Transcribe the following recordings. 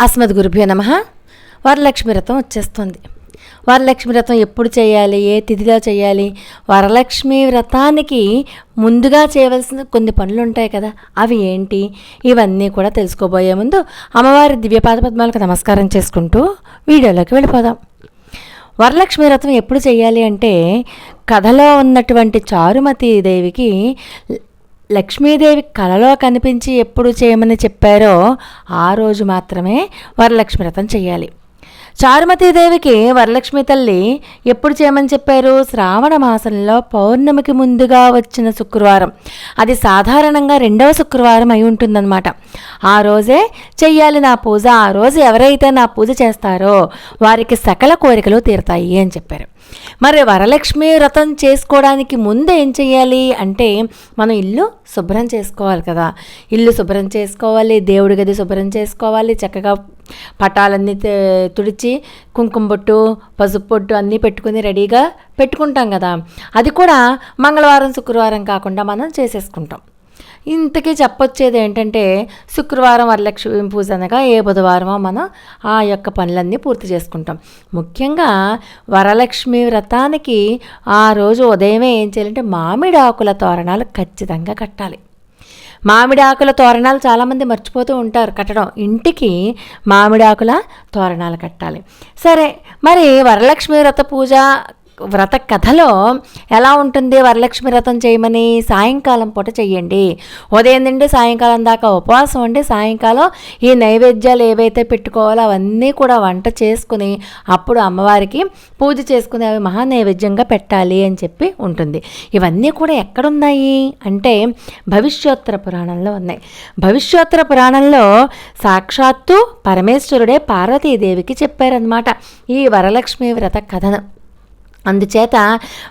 అస్మద్ గురుభ్యో నమ. వరలక్ష్మి వ్రతం వచ్చేస్తుంది. వరలక్ష్మి వ్రతం ఎప్పుడు చేయాలి? ఏ తిథిలో చేయాలి? వరలక్ష్మి వ్రతానికి ముందుగా చేయవలసిన కొన్ని పనులు ఉంటాయి కదా. అవి ఏంటి? ఇవన్నీ కూడా తెలుసుకోబోయే ముందు అమ్మవారి దివ్యపాద పద్మాలకు నమస్కారం చేసుకుంటూ వీడియోలోకి వెళ్ళిపోదాం. వరలక్ష్మి వ్రతం ఎప్పుడు చేయాలి అంటే కథలో ఉన్నటువంటి చారుమతి దేవికి లక్ష్మీదేవి కలలో కనిపించి ఎప్పుడు చేయమని చెప్పారో ఆ రోజు మాత్రమే వరలక్ష్మి వ్రతం చేయాలి. చారుమతీదేవికి వరలక్ష్మి తల్లి ఎప్పుడు చేయమని చెప్పారు? శ్రావణ మాసంలో పౌర్ణమికి ముందుగా వచ్చిన శుక్రవారం. అది సాధారణంగా రెండవ శుక్రవారం అయి ఉంటుందన్నమాట. ఆ రోజే చెయ్యాలి నా పూజ. ఆ రోజు ఎవరైతే నా పూజ చేస్తారో వారికి సకల కోరికలు తీరుతాయి అని చెప్పారు. మరి వరలక్ష్మి వ్రతం చేసుకోవడానికి ముందు ఏం చేయాలి అంటే మనం ఇల్లు శుభ్రం చేసుకోవాలి కదా. ఇల్లు శుభ్రం చేసుకోవాలి దేవుడి గది శుభ్రం చేసుకోవాలి చక్కగా పటాలన్నీ తుడిచి కుంకుమ బొట్టు పసుపు బొట్టు అన్నీ పెట్టుకుని రెడీగా పెట్టుకుంటాం కదా. అది కూడా మంగళవారం శుక్రవారం కాకుండా మనం చేసేసుకుంటాం. ఇంతకీ చెప్పొచ్చేది ఏంటంటే శుక్రవారం వరలక్ష్మి పూజ అనగా ఏ బుధవారమో మనం ఆ యొక్క పనులన్నీ పూర్తి చేసుకుంటాం. ముఖ్యంగా వరలక్ష్మి వ్రతానికి ఆ రోజు ఉదయమే ఏం చేయాలంటే మామిడి ఆకుల తోరణాలు ఖచ్చితంగా కట్టాలి. మామిడి ఆకుల తోరణాలు చాలామంది మర్చిపోతూ ఉంటారు కట్టడం. ఇంటికి మామిడి ఆకుల తోరణాలు కట్టాలి. సరే మరి వరలక్ష్మి వ్రత పూజ వ్రత కథలో ఎలా ఉంటుంది? వరలక్ష్మి వ్రతం చేయమని సాయంకాలం పూట చెయ్యండి. ఉదయం నుండి సాయంకాలం దాకా ఉపవాసం ఉండి సాయంకాలం ఈ నైవేద్యాలు ఏవైతే పెట్టుకోవాలో అవన్నీ కూడా వంట చేసుకుని అప్పుడు అమ్మవారికి పూజ చేసుకుని అవి మహా నైవేద్యంగా పెట్టాలి అని చెప్పి ఉంటుంది. ఇవన్నీ కూడా ఎక్కడున్నాయి? అంటే భవిష్యోత్తర పురాణంలో ఉన్నాయి. భవిష్యోత్తర పురాణంలో సాక్షాత్తు పరమేశ్వరుడే పార్వతీదేవికి చెప్పారనమాట ఈ వరలక్ష్మి వ్రత కథను. అందుచేత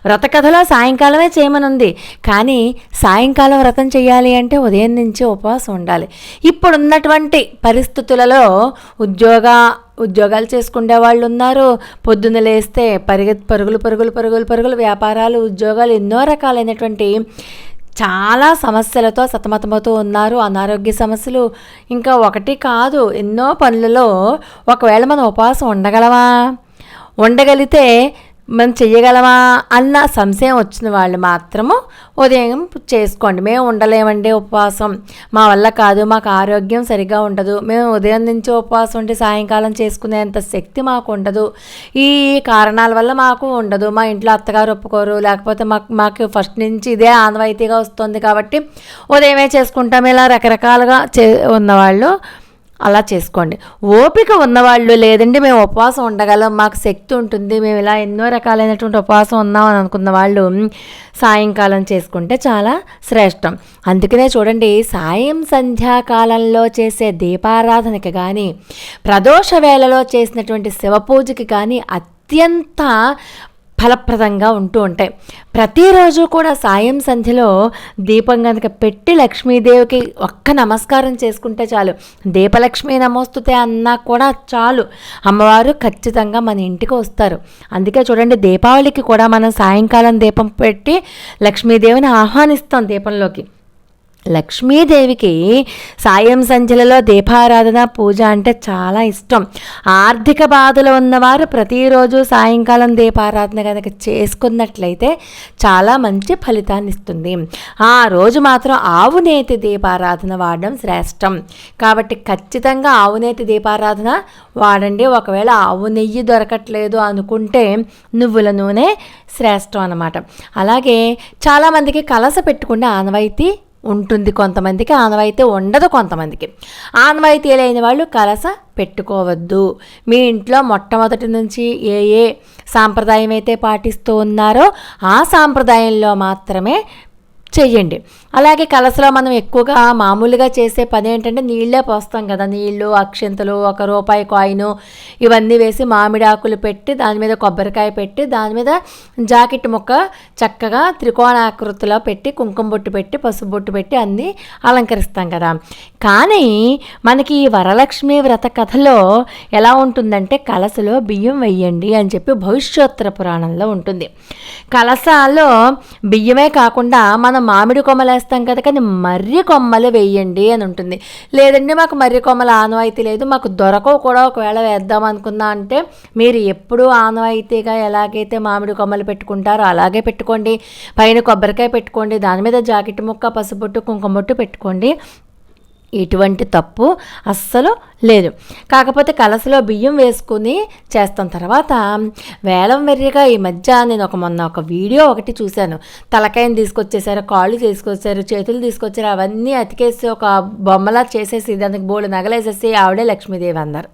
వ్రత కథలో సాయంకాలమే చేయమనుంది. కానీ సాయంకాలం వ్రతం చేయాలి అంటే ఉదయం నుంచి ఉపవాసం ఉండాలి. ఇప్పుడున్నటువంటి పరిస్థితులలో ఉద్యోగ ఉద్యోగాలు చేసుకునే వాళ్ళు ఉన్నారు పొద్దున్న లేస్తే పరిగె పరుగులు పరుగులు పరుగులు పరుగులు వ్యాపారాలు ఉద్యోగాలు ఎన్నో రకాలైనటువంటి చాలా సమస్యలతో సతమతమవుతూ ఉన్నారు. అనారోగ్య సమస్యలు ఇంకా ఒకటి కాదు. ఎన్నో పనులలో ఒకవేళ మనం ఉపవాసం ఉండగలవా ఉండగలిగితే మనం చెయ్యగలమా అన్న సంశయం వచ్చిన వాళ్ళు మాత్రము ఉదయం చేసుకోండి. మేము ఉండలేమండి ఉపవాసం. మా వల్ల కాదు మాకు ఆరోగ్యం సరిగా ఉండదు. మేము ఉదయం నుంచి ఉపవాసం ఉండి సాయంకాలం చేసుకునేంత శక్తి మాకు ఉండదు. ఈ కారణాల వల్ల మాకు ఉండదు. మా ఇంట్లో అత్తగారు ఒప్పుకోరు. లేకపోతే మాకు మాకు ఫస్ట్ నుంచి ఇదే ఆనవాయితీగా వస్తుంది కాబట్టి ఉదయమే చేసుకుంటాం. ఇలా రకరకాలుగా చే ఉన్నవాళ్ళు అలా చేసుకోండి. ఓపిక ఉన్నవాళ్ళు లేదండి మేము ఉపవాసం ఉండగలం మాకు శక్తి ఉంటుంది మేము ఇలా ఎన్నో రకాలైనటువంటి ఉపవాసం ఉన్నాం అనుకున్న వాళ్ళు సాయంకాలం చేసుకుంటే చాలా శ్రేష్టం. అందుకనే చూడండి సాయం సంధ్యాకాలంలో చేసే దీపారాధనకి కానీ ప్రదోష వేళలో చేసినటువంటి శివ పూజకి కానీ అత్యంత ఫలప్రదంగా ఉంటూ ఉంటాయి. ప్రతిరోజు కూడా సాయం సంధ్యలో దీపం కనుక పెట్టి లక్ష్మీదేవికి ఒక్క నమస్కారం చేసుకుంటే చాలు. దీపలక్ష్మి నమోస్తుతే అన్నా కూడా చాలు. అమ్మవారు ఖచ్చితంగా మన ఇంటికి వస్తారు. అందుకే చూడండి దీపావళికి కూడా మనం సాయంకాలం దీపం పెట్టి లక్ష్మీదేవిని ఆహ్వానిస్తాం దీపంలోకి. లక్ష్మీదేవికి సాయం సంధ్యలలో దీపారాధన పూజ అంటే చాలా ఇష్టం. ఆర్థిక బాధలు ఉన్నవారు ప్రతిరోజు సాయంకాలం దీపారాధన కనుక చేసుకున్నట్లయితే చాలా మంచి ఫలితాన్ని ఇస్తుంది. ఆ రోజు మాత్రం ఆవునేతి దీపారాధన వాడడం శ్రేష్టం. కాబట్టి ఖచ్చితంగా ఆవునేతి దీపారాధన వాడండి. ఒకవేళ ఆవు నెయ్యి దొరకట్లేదు అనుకుంటే నువ్వుల నూనె శ్రేష్టం అన్నమాట. అలాగే చాలామందికి కలస పెట్టుకునే ఆనవాయితీ ఉంటుంది కొంతమందికి ఆనవాయితీ ఉండదు కొంతమందికి. ఆనవాయితీ లేని వాళ్ళు కలస పెట్టుకోవద్దు. మీ ఇంట్లో మొట్టమొదటి నుంచి ఏ ఏ సాంప్రదాయం అయితే పాటిస్తూ ఉన్నారో ఆ సాంప్రదాయంలో మాత్రమే చెయ్యండి. అలాగే కలసలో మనం ఎక్కువగా మామూలుగా చేసే పని ఏంటంటే నీళ్ళే పోస్తాం కదా. నీళ్ళు అక్షింతలు ఒక రూపాయి కాయిన్ ఇవన్నీ వేసి మామిడి ఆకులు పెట్టి దాని మీద కొబ్బరికాయ పెట్టి దాని మీద జాకెట్ ముక్క చక్కగా త్రికోణాకృతిలో పెట్టి కుంకుమ బొట్టు పెట్టి పసుపు బొట్టు పెట్టి అన్నీ అలంకరిస్తాం కదా. కానీ మనకి ఈ వరలక్ష్మి వ్రత కథలో ఎలా ఉంటుందంటే కలసలో బియ్యం వెయ్యండి అని చెప్పి భవిష్యోత్తర పురాణంలో ఉంటుంది. కలసాలో బియ్యమే కాకుండా మనం మనం మామిడి కొమ్మలు వేస్తాం కదా కానీ మర్రి కొమ్మలు వేయండి అని ఉంటుంది. లేదండి మాకు మర్రి కొమ్మలు ఆనవాయితీ లేదు మాకు దొరకవు కూడా. ఒకవేళ వేద్దాం అనుకున్నా అంటే మీరు ఎప్పుడూ ఆనవాయితీగా ఎలాగైతే మామిడి కొమ్మలు పెట్టుకుంటారో అలాగే పెట్టుకోండి. పైన కొబ్బరికాయ పెట్టుకోండి దాని మీద జాకెట్ ముక్క పసుపొట్టు కుంకుమ బొట్టు పెట్టుకోండి. ఎటువంటి తప్పు అస్సలు లేదు. కాకపోతే కలసలో బియ్యం వేసుకుని చేస్తాం తర్వాత వేలం వెర్రిగా ఈ మధ్య నేను ఒక మొన్న ఒక వీడియో ఒకటి చూశాను. తలకాయని తీసుకొచ్చేసారు కాళ్ళు తీసుకొచ్చారు చేతులు తీసుకొచ్చారు అవన్నీ అతికేసి ఒక బొమ్మలా చేసేసి దానికి బోళ్ళు నగలేసేసి ఆవిడే లక్ష్మీదేవి అన్నారు.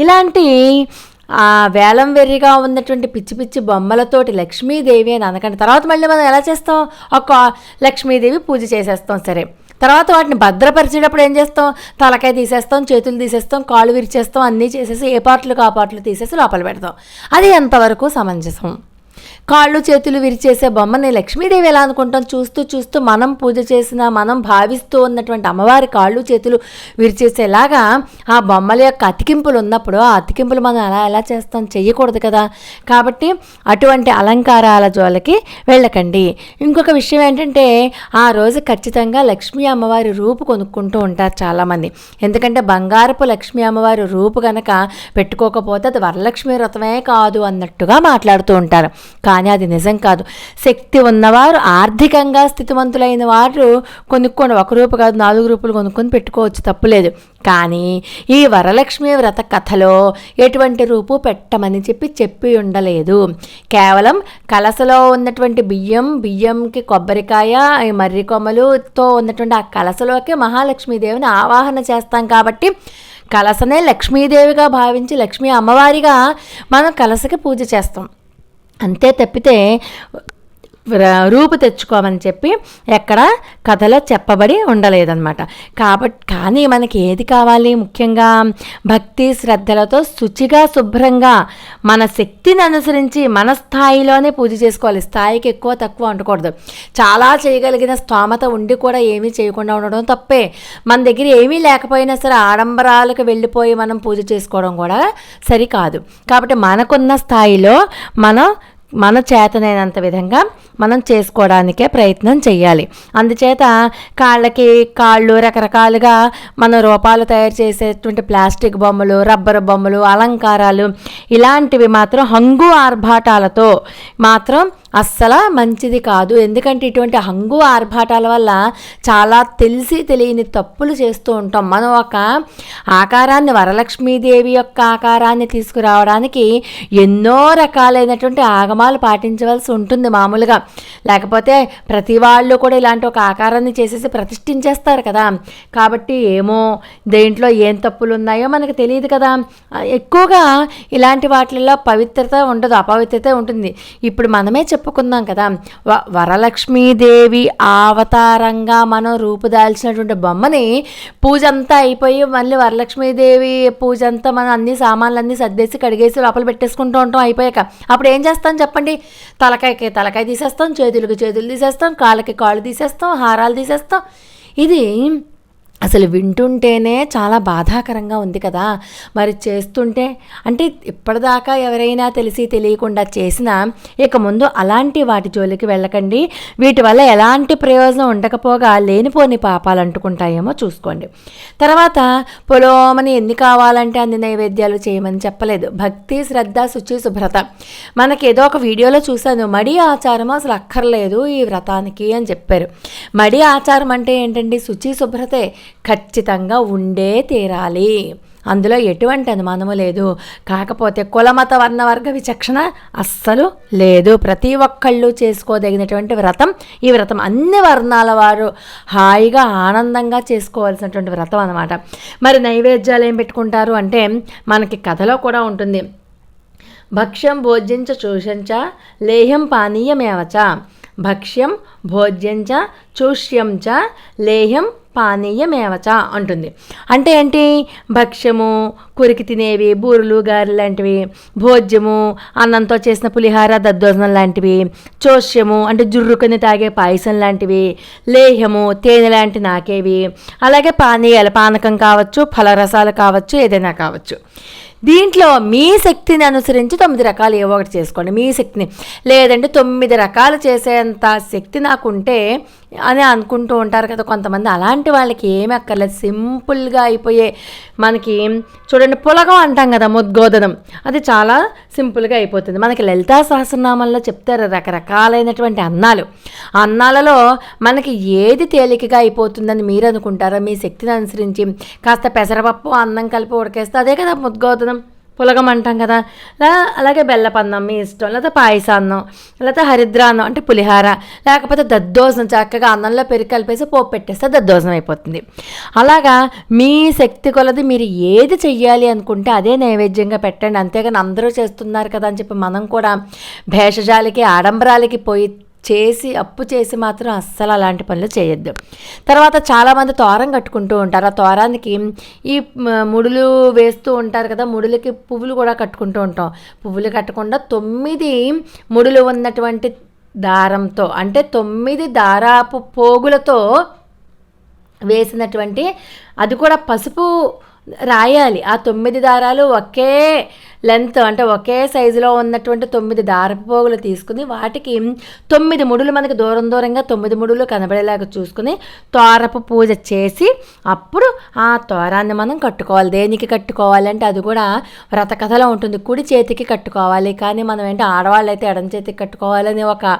ఇలాంటి ఆ వేలం వెర్రిగా ఉన్నటువంటి పిచ్చి పిచ్చి బొమ్మలతోటి లక్ష్మీదేవి అని అనకండి. తర్వాత మళ్ళీ మనం ఎలా చేస్తాం? ఒక లక్ష్మీదేవి పూజ చేసేస్తాం సరే. తర్వాత వాటిని భద్రపరిచేటప్పుడు ఏం చేస్తాం? తలకాయ తీసేస్తాం చేతులు తీసేస్తాం కాళ్ళు విరిచేస్తాం అన్నీ చేసేసి ఏ పాటలు ఆ పాటలు తీసేసి లోపల పెడతాం. అది ఎంతవరకు సమంజసం? కాళ్ళు చేతులు విరిచేసే బొమ్మని లక్ష్మీదేవి ఎలా అనుకుంటాం? చూస్తూ చూస్తూ మనం పూజ చేసిన మనం భావిస్తూ ఉన్నటువంటి అమ్మవారి కాళ్ళు చేతులు విరిచేసేలాగా ఆ బొమ్మల యొక్క అతికింపులు ఉన్నప్పుడు ఆ అతికింపులు మనం అలా ఎలా చేస్తాం చేయకూడదు కదా. కాబట్టి అటువంటి అలంకారాల జోలకి వెళ్ళకండి. ఇంకొక విషయం ఏంటంటే ఆ రోజు ఖచ్చితంగా లక్ష్మీ అమ్మవారి రూపు కొనుక్కుంటూ ఉంటారు చాలామంది. ఎందుకంటే బంగారపు లక్ష్మీ అమ్మవారి రూపు కనుక పెట్టుకోకపోతే అది వరలక్ష్మి వ్రతమే కాదు అన్నట్టుగా మాట్లాడుతూ ఉంటారు. కానీ అది నిజం కాదు. శక్తి ఉన్నవారు ఆర్థికంగా స్థితివంతులైన వారు కొనుక్కొని ఒక రూపు కాదు నాలుగు రూపులు కొనుక్కొని పెట్టుకోవచ్చు తప్పులేదు. కానీ ఈ వరలక్ష్మి వ్రత కథలో ఎటువంటి రూపు పెట్టమని చెప్పి చెప్పి ఉండలేదు. కేవలం కలసలో ఉన్నటువంటి బియ్యం బియ్యంకి కొబ్బరికాయ మర్రి కొమ్మలుతో ఉన్నటువంటి ఆ కలసలోకి మహాలక్ష్మీదేవిని ఆవాహన చేస్తాం కాబట్టి కలసనే లక్ష్మీదేవిగా భావించి లక్ష్మీ అమ్మవారిగా మనం కలసకి పూజ చేస్తాం. అంతే తప్పితే రూపు తెచ్చుకోమని చెప్పి ఎక్కడ కథలో చెప్పబడి ఉండలేదన్నమాట. కాబట్టి కానీ మనకి ఏది కావాలి? ముఖ్యంగా భక్తి శ్రద్ధలతో శుచిగా శుభ్రంగా మన శక్తిని అనుసరించి మన స్థాయిలోనే పూజ చేసుకోవాలి. స్థాయికి ఎక్కువ తక్కువ ఉండకూడదు చాలా చేయగలిగిన స్తోమత ఉండి కూడా ఏమీ చేయకుండా ఉండడం తప్పే. మన దగ్గర ఏమీ లేకపోయినా సరే ఆడంబరాలకు వెళ్ళిపోయి మనం పూజ చేసుకోవడం కూడా సరికాదు. కాబట్టి మనకున్న స్థాయిలో మనం మన చేతనైనంత విధంగా మనం చేసుకోవడానికే ప్రయత్నం చేయాలి అందుచేత కాళ్ళకి కాళ్ళు రకరకాలుగా మన రూపాలు తయారు చేసేటువంటి ప్లాస్టిక్ బొమ్మలు రబ్బర్ బొమ్మలు అలంకారాలు ఇలాంటివి మాత్రం హంగు ఆర్భాటాలతో మాత్రం అస్సలు మంచిది కాదు. ఎందుకంటే ఇటువంటి హంగు ఆర్భాటాల వల్ల చాలా తెలిసి తెలియని తప్పులు చేస్తూ ఉంటాం. మనం ఒక ఆకారాన్ని వరలక్ష్మీదేవి యొక్క ఆకారాన్ని తీసుకురావడానికి ఎన్నో రకాలైనటువంటి ఆగమాలు పాటించవలసి ఉంటుంది మామూలుగా. లేకపోతే ప్రతి వాళ్ళు కూడా ఇలాంటి ఒక ఆకారాన్ని చేసేసి ప్రతిష్ఠించేస్తారు కదా. కాబట్టి ఏమో దేంట్లో ఏం తప్పులు ఉన్నాయో మనకు తెలియదు కదా. ఎక్కువగా ఇలాంటి వాటిల్లో పవిత్రత ఉండదు అపవిత్రత ఉంటుంది. ఇప్పుడు మనమే చెప్పుకుందాం కదా. వ- వరలక్ష్మీదేవి అవతారంగా మనం రూపుదాల్చినటువంటి బొమ్మని పూజ అంతా అయిపోయి మళ్ళీ వరలక్ష్మీదేవి పూజ అంతా మనం అన్ని సామాన్లు అన్నీ సర్దేసి కడిగేసి లోపల పెట్టేసుకుంటూ ఉంటాం అయిపోయాక అప్పుడు ఏం చేస్తాం చెప్పండి? తలకాయకి తలకాయ తీసేస్తాం. చేతులకి చేతులు తీసేస్తాం కాళ్ళకి కాళ్ళు తీసేస్తాం హారాలు తీసేస్తాం. ఇది అసలు వింటుంటేనే చాలా బాధాకరంగా ఉంది కదా. మరి చేస్తుంటే అంటే ఇప్పటిదాకా ఎవరైనా తెలిసి తెలియకుండా చేసినా ఇక ముందు అలాంటి వాటి జోలికి వెళ్ళకండి. వీటి వల్ల ఎలాంటి ప్రయోజనం ఉండకపోగా లేనిపోని పాపాలు అంటుకుంటాయేమో చూసుకోండి. తర్వాత పొలోమని ఎన్ని కావాలంటే అన్ని నైవేద్యాలు చేయమని చెప్పలేదు. భక్తి శ్రద్ధ శుచి శుభ్రత. మనకి ఏదో ఒక వీడియోలో చూశాను. మడి ఆచారం అసలు అక్కర్లేదు ఈ వ్రతానికి అని చెప్పారు. మడి ఆచారం అంటే ఏంటండి? శుచి శుభ్రతే. ఖచ్చితంగా ఉండే తీరాలి. అందులో ఎటువంటి అనుమానము లేదు. కాకపోతే కులమత వర్ణ వర్గ విచక్షణ అస్సలు లేదు. ప్రతి ఒక్కళ్ళు చేసుకోదగినటువంటి వ్రతం ఈ వ్రతం అన్ని వర్ణాల వారు హాయిగా ఆనందంగా చేసుకోవాల్సినటువంటి వ్రతం అనమాట మరి నైవేద్యాలు ఏం పెట్టుకుంటారు అంటే మనకి కథలో కూడా ఉంటుంది. భక్ష్యం భోజ్యంచ చూషంచ లేహ్యం పానీయమేవచ భక్ష్యం భోజ్యంచ చూష్యం చ లేహ్యం పానీయమేవచ అంటుంది. అంటే ఏంటి? భక్ష్యము కురికి తినేవి బూరెలు గారెలు లాంటివి భోజ్యము అన్నంతో చేసిన పులిహార దద్దోజనం లాంటివి చోష్యము అంటే జుర్రుకొని తాగే పాయసం లాంటివి లేహ్యము తేనె లాంటి నాకేవి. అలాగే పానీయాలు పానకం కావచ్చు ఫలరసాలు కావచ్చు ఏదైనా కావచ్చు. దీంట్లో మీ శక్తిని అనుసరించి తొమ్మిది రకాలు ఏవో ఒకటి చేసుకోండి. మీ శక్తిని. లేదంటే తొమ్మిది రకాలు చేసేంత శక్తి నాకుంటే అని అనుకుంటూ ఉంటారు కదా కొంతమంది. అలాంటి వాళ్ళకి ఏమి అక్కర్లేదు. సింపుల్గా అయిపోయే మనకి చూడండి పులగం అంటాం కదా ముద్గోదనం. అది చాలా సింపుల్గా అయిపోతుంది. మనకి లలితా సహస్రనామంలో చెప్తారు రకరకాలైనటువంటి అన్నాలు. అన్నాలలో మనకి ఏది తేలికగా అయిపోతుందని మీరు అనుకుంటారో? మీ శక్తిని అనుసరించి కాస్త పెసరపప్పు అన్నం కలిపి ఉడకేస్తే అదే కదా ముద్గోదనం. పులగం అంటాం కదా అలాగే బెల్లపన్నం మీ ఇష్టం లేకపోతే పాయసాన్నం లేకపోతే హరిద్రాన్నం అంటే పులిహార లేకపోతే దద్దోజనం చక్కగా అన్నంలో పెరిగి కలిపేసి పోపు పెట్టేస్తే దద్దోజనం అయిపోతుంది. అలాగా మీ శక్తి కొలది మీరు ఏది చెయ్యాలి అనుకుంటే అదే నైవేద్యంగా పెట్టండి. అంతేగాని అందరూ చేస్తున్నారు కదా అని చెప్పి మనం కూడా భేషజాలకి ఆడంబరాలకి పోయి చేసి అప్పు చేసి మాత్రం అస్సలు అలాంటి పనులు చేయొద్దు. తర్వాత చాలామంది తోరం కట్టుకుంటూ ఉంటారు. ఆ తోరానికి ఈ ముడులు వేస్తూ ఉంటారు కదా ముడులకి పువ్వులు కూడా కట్టుకుంటూ ఉంటాం. పువ్వులు కట్టకుండా తొమ్మిది ముడులు ఉన్నటువంటి దారంతో అంటే తొమ్మిది దారాపు పోగులతో వేసినటువంటి అది కూడా పసుపు రాయాలి. ఆ తొమ్మిది దారాలు ఒకే లెంత్ అంటే ఒకే సైజులో ఉన్నటువంటి తొమ్మిది దారపోగులు తీసుకుని వాటికి తొమ్మిది ముడులు మనకి దూరం దూరంగా తొమ్మిది ముడులు కనబడేలాగా చూసుకుని తోరపు పూజ చేసి అప్పుడు ఆ తోరాన్ని మనం కట్టుకోవాలి. దేనికి కట్టుకోవాలంటే అది కూడా వ్రతకథలో ఉంటుంది. కుడి చేతికి కట్టుకోవాలి. కానీ మనం ఏంటో ఆడవాళ్ళు అయితే ఎడం చేతికి కట్టుకోవాలని ఒక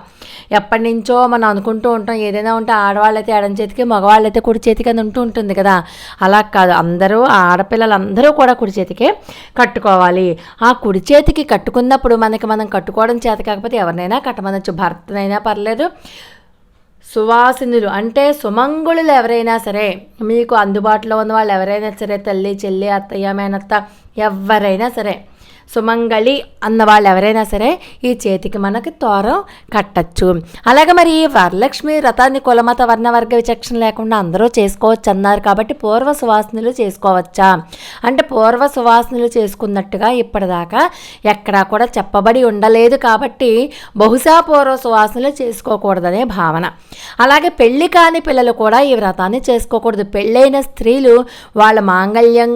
ఎప్పటి నుంచో మనం అనుకుంటూ ఉంటాం. ఏదైనా ఉంటే ఆడవాళ్ళు అయితే ఎడం చేతికి మగవాళ్ళు అయితే కుడి చేతికి అని ఉంటూ ఉంటుంది కదా. అలా కాదు. అందరూ ఆడపిల్లలందరూ కూడా కుడి చేతికే కట్టుకోవాలి. ఆ కుడి చేతికి కట్టుకున్నప్పుడు మనకి మనం కట్టుకోవడం చేత కాకపోతే ఎవరినైనా కట్టమనొచ్చు. భర్తనైనా పర్లేదు. సువాసినులు అంటే సుమంగుళులు ఎవరైనా సరే మీకు అందుబాటులో ఉన్న వాళ్ళు ఎవరైనా సరే తల్లి చెల్లి అత్తయ్య మేనత్త ఎవరైనా సరే సుమంగళి అన్న వాళ్ళు ఎవరైనా సరే ఈ చేతికి మనకి తోరం కట్టచ్చు. అలాగే మరి ఈ వరలక్ష్మి వ్రతాన్ని కులమత వర్ణవర్గ విచక్షణ లేకుండా అందరూ చేసుకోవచ్చు అన్నారు కాబట్టి పూర్వ సువాసనలు చేసుకోవచ్చా? అంటే పూర్వ సువాసనలు చేసుకున్నట్టుగా ఇప్పటిదాకా ఎక్కడా కూడా చెప్పబడి ఉండలేదు కాబట్టి బహుశా పూర్వ సువాసనలు చేసుకోకూడదనే భావన. అలాగే పెళ్ళి కాని పిల్లలు కూడా ఈ వ్రతాన్ని చేసుకోకూడదు. పెళ్ళైన స్త్రీలు వాళ్ళ మాంగళ్యం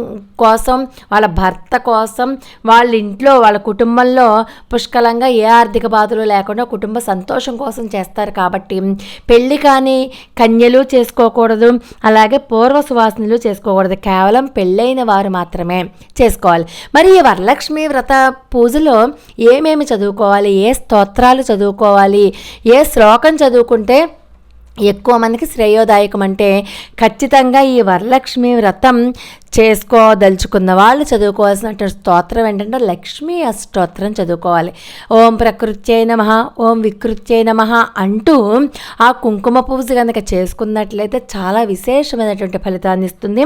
కోసం వాళ్ళ భర్త కోసం వాళ్ళ ఇంట్లో వాళ్ళ కుటుంబంలో పుష్కలంగా ఏ ఆర్థిక బాధలు లేకుండా కుటుంబ సంతోషం కోసం చేస్తారు కాబట్టి పెళ్ళి కానీ కన్యలు చేసుకోకూడదు అలాగే పూర్వ సువాసనలు చేసుకోకూడదు. కేవలం పెళ్ళైన వారు మాత్రమే చేసుకోవాలి. మరి ఈ వరలక్ష్మి వ్రత పూజలో ఏమేమి చదువుకోవాలి? ఏ స్తోత్రాలు చదువుకోవాలి? ఏ శ్లోకం చదువుకుంటే ఎక్కువ మందికి శ్రేయోదాయకం అంటే ఖచ్చితంగా ఈ వరలక్ష్మి వ్రతం చేసుకోదలుచుకున్న వాళ్ళు చదువుకోవాల్సిన స్తోత్రం ఏంటంటే లక్ష్మీ అష్టోత్రం చదువుకోవాలి. ఓం ప్రకృత్యై నమ ఓం వికృత్యై నమ అంటూ ఆ కుంకుమ పూజ కనుక చేసుకున్నట్లయితే చాలా విశేషమైనటువంటి ఫలితాన్ని ఇస్తుంది.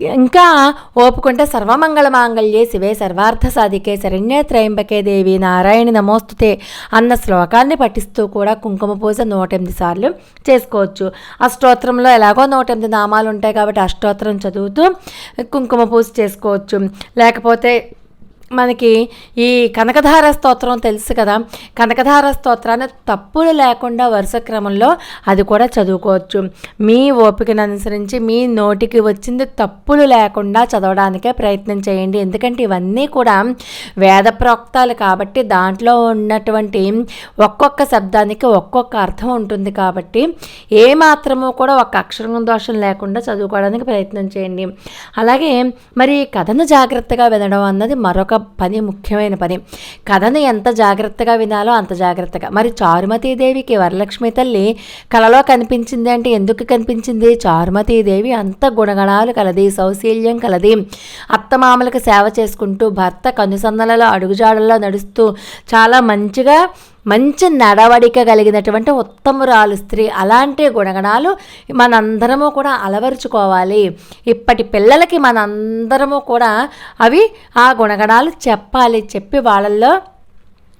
ఇంకా ఓపుకుంటే సర్వమంగళ మాంగళ్యే శివే సర్వార్థ సాధికే శరణ్య త్రయంబకే దేవి నారాయణ నమోస్తుతే అన్న శ్లోకాన్ని పఠిస్తూ కూడా కుంకుమ పూజ నూట ఎనిమిది సార్లు చేసుకోవచ్చు. ఆ స్తోత్రంలో ఎలాగో నూట ఎనిమిది నామాలు ఉంటాయి కాబట్టి అష్టోత్తరం చదువుతూ కుంకుమ పూజ చేసుకోవచ్చు. లేకపోతే మనకి ఈ కనకధార స్తోత్రం తెలుసు కదా. కనకధార స్తోత్రాన్ని తప్పులు లేకుండా వరుస క్రమంలో అది కూడా చదువుకోవచ్చు. మీ ఓపికను అనుసరించి మీ నోటికి వచ్చింది తప్పులు లేకుండా చదవడానికే ప్రయత్నం చేయండి. ఎందుకంటే ఇవన్నీ కూడా వేద ప్రోక్తాలు కాబట్టి దాంట్లో ఉన్నటువంటి ఒక్కొక్క శబ్దానికి ఒక్కొక్క అర్థం ఉంటుంది కాబట్టి ఏ మాత్రము కూడా ఒక అక్షరం దోషం లేకుండా చదువుకోవడానికి ప్రయత్నం చేయండి. అలాగే మరి కథను జాగ్రత్తగా వినడం అన్నది మరొక పని ముఖ్యమైన పని. కథను ఎంత జాగ్రత్తగా వినాలో అంత జాగ్రత్తగా. మరి చారుమతీదేవికి వరలక్ష్మి తల్లి కలలో కనిపించింది అంటే ఎందుకు కనిపించింది? చారుమతీదేవి అంత గుణగణాలు కలది సౌశీల్యం కలది. అత్తమామలకు సేవ చేసుకుంటూ భర్త కనుసన్నలలో అడుగుజాడల్లో నడుస్తూ చాలా మంచిగా మంచి నడవడిక కలిగినటువంటి ఉత్తమురాలు స్త్రీ అలాంటి గుణగణాలు మనందరము కూడా అలవరుచుకోవాలి. ఇప్పటి పిల్లలకి మనందరము కూడా అవి ఆ గుణగణాలు చెప్పాలి. చెప్పి వాళ్ళల్లో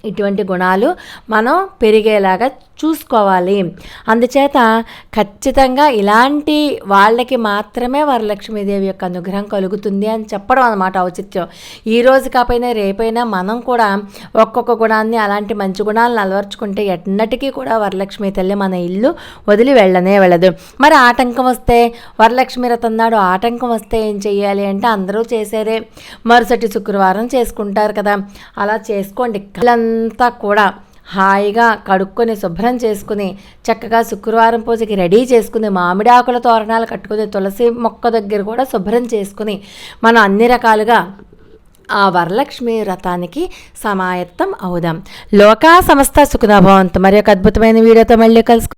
ఇటువంటి గుణాలు మనం పెరిగేలాగా చూసుకోవాలి. అందుచేత ఖచ్చితంగా ఇలాంటి వాళ్ళకి మాత్రమే వరలక్ష్మీదేవి యొక్క అనుగ్రహం కలుగుతుంది అని చెప్పడం అనమాట ఔచిత్యం. ఈ రోజు కాపోయినా రేపైనా మనం కూడా ఒక్కొక్క గుణాన్ని అలాంటి మంచి గుణాలను అలవర్చుకుంటే ఎన్నటికీ కూడా వరలక్ష్మి తల్లి మన ఇల్లు వదిలి వెళ్ళనే వెళ్ళదు. మరి ఆటంకం వస్తే వరలక్ష్మి రథం నాడు ఆటంకం వస్తే ఏం చేయాలి అంటే అందరూ చేసేదే. మరుసటి శుక్రవారం చేసుకుంటారు కదా. అలా చేసుకోండి. కళ్ళంతా కూడా హాయిగా కడుక్కొని శుభ్రం చేసుకుని చక్కగా శుక్రవారం పూజకి రెడీ చేసుకుని మామిడి ఆకుల తోరణాలు కట్టుకుని తులసి మొక్క దగ్గర కూడా శుభ్రం చేసుకుని మనం అన్ని రకాలుగా ఆ వరలక్ష్మి వ్రతానికి సమాయత్తం అవుదాం. లోకా సమస్త సుఖనభవంతు మరి ఒక అద్భుతమైన వీడియోతో మళ్ళీ కలుసుకు